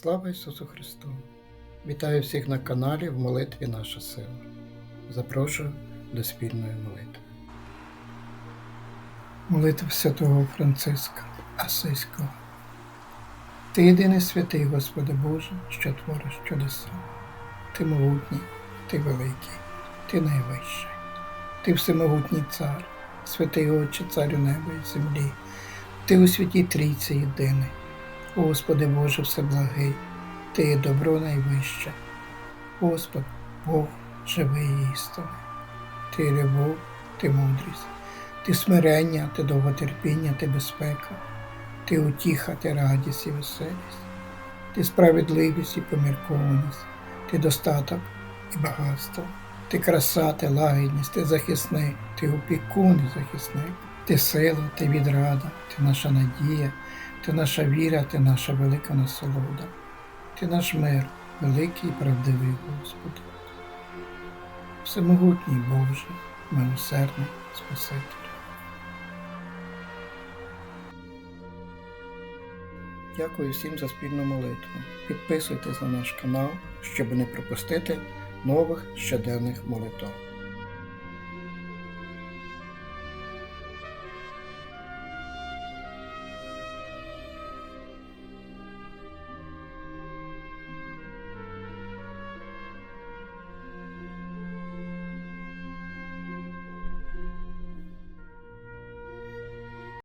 Слава Ісусу Христу! Вітаю всіх на каналі в молитві Наша сила. Запрошую до спільної молитви. Молитва святого Франциска Асиського. Ти єдиний святий, Господи Боже, що твориш чудеса. Ти могутній, ти великий, ти найвищий. Ти всемогутній цар, святий Отче, царю неба і землі. Ти у святій трійці єдиний. Господи Боже Всеблагий, Ти є добро найвище. Господь, Бог живий і істинний. Ти любов, ти мудрість, ти смирення, ти довготерпіння, ти безпека, ти утіха, ти радість і веселість, ти справедливість і поміркованість, ти достаток і багатство, ти краса, ти лагідність, ти захисник, ти опікун і захисник, ти сила, ти відрада, ти наша надія, ти наша віра, ти наша велика насолода, ти наш мир, великий і правдивий Господи. Всемогутній Боже, милосердний Спаситель. Дякую всім за спільну молитву. Підписуйтесь на наш канал, щоб не пропустити нових щоденних молитв.